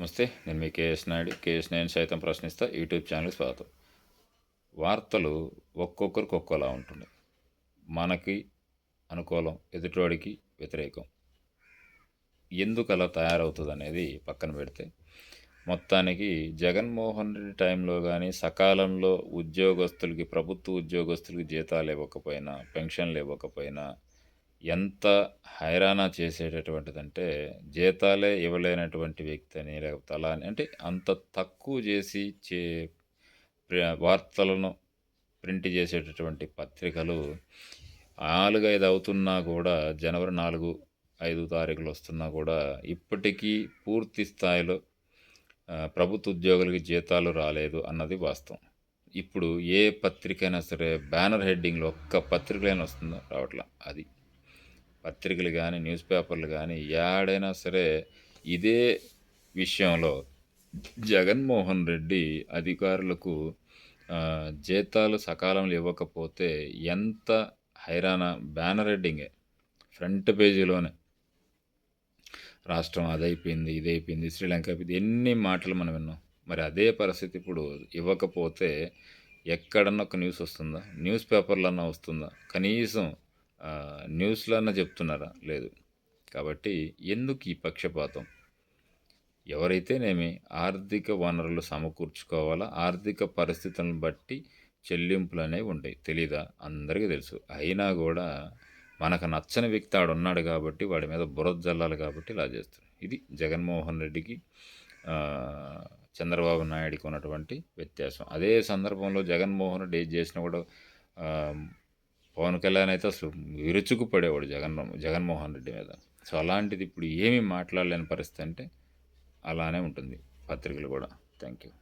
నమస్తే నేను మీ KS Naidu. KS నేను సైతం ప్రశ్నిస్తా యూట్యూబ్ ఛానల్కి స్వాగతం. వార్తలు ఒక్కొక్కరికి ఒక్కోలా ఉంటుంది. మనకి అనుకూలం ఎదుటివాడికి వ్యతిరేకం. ఎందుకు అలా తయారవుతుంది అనేది పక్కన పెడితే మొత్తానికి జగన్మోహన్ రెడ్డి టైంలో కానీ సకాలంలో ఉద్యోగస్తులకి ప్రభుత్వ ఉద్యోగస్తులకి జీతాలు ఇవ్వకపోయినా పెన్షన్లు ఇవ్వకపోయినా ఎంత హైరానా చేసేటటువంటిదంటే జీతాలే ఇవ్వలేనటువంటి వ్యక్తి అని లేకపోతే అలా అని అంటే అంత తక్కువ చేసి చే వార్తలను ప్రింట్ చేసేటటువంటి పత్రికలు నాలుగైదు అవుతున్నా కూడా జనవరి నాలుగు ఐదు తారీఖులు వస్తున్నా కూడా ఇప్పటికీ పూర్తి స్థాయిలో ప్రభుత్వ ఉద్యోగులకి జీతాలు రాలేదు అన్నది వాస్తవం. ఇప్పుడు ఏ పత్రికైనా సరే బ్యానర్ హెడ్డింగ్లో ఒక్క పత్రికలైనా వస్తుందో? రావట్లా. అది పత్రికలు కానీ న్యూస్ పేపర్లు కానీ ఏడైనా సరే ఇదే విషయంలో జగన్మోహన్ రెడ్డి అధికారులకు జీతాలు సకాలంలో ఇవ్వకపోతే ఎంత హైరాణ బ్యానర్ హెడ్డింగే. ఫ్రంట్ పేజీలోనే. రాష్ట్రం అదైపోయింది ఇదైపోయింది శ్రీలంక అయిపోయింది ఎన్ని మాటలు మనం విన్నాం. మరి అదే పరిస్థితి ఇప్పుడు ఇవ్వకపోతే ఎక్కడన్నా ఒక న్యూస్ వస్తుందా? న్యూస్ పేపర్లన్నా వస్తుందా? కనీసం ఆ, న్యూస్లో చెప్తున్నారా? లేదు. కాబట్టి ఎందుకు ఈ పక్షపాతం? ఎవరైతేనేమి ఆర్థిక వనరులు సమకూర్చుకోవాలా ఆర్థిక పరిస్థితులను బట్టి చెల్లింపులు అనేవి ఉంటాయి. తెలీదా? అందరికీ తెలుసు. అయినా కూడా మనకు నచ్చని వ్యక్తి ఆడు ఉన్నాడు కాబట్టి వాడి మీద బురద జల్లాలి కాబట్టి ఇలా చేస్తారు. ఇది జగన్మోహన్ రెడ్డికి చంద్రబాబు నాయుడికి ఉన్నటువంటి వ్యత్యాసం. అదే సందర్భంలో జగన్మోహన్ రెడ్డి ఏది చేసినా కూడా పవన్ కళ్యాణ్ అయితే అసలు విరుచుకు పడేవాడు జగన్ జగన్మోహన్ రెడ్డి మీద. సో అలాంటిది ఇప్పుడు ఏమీ మాట్లాడలేని పరిస్థితి అంటే అలానే ఉంటుంది. పత్రికలు కూడా. Thank you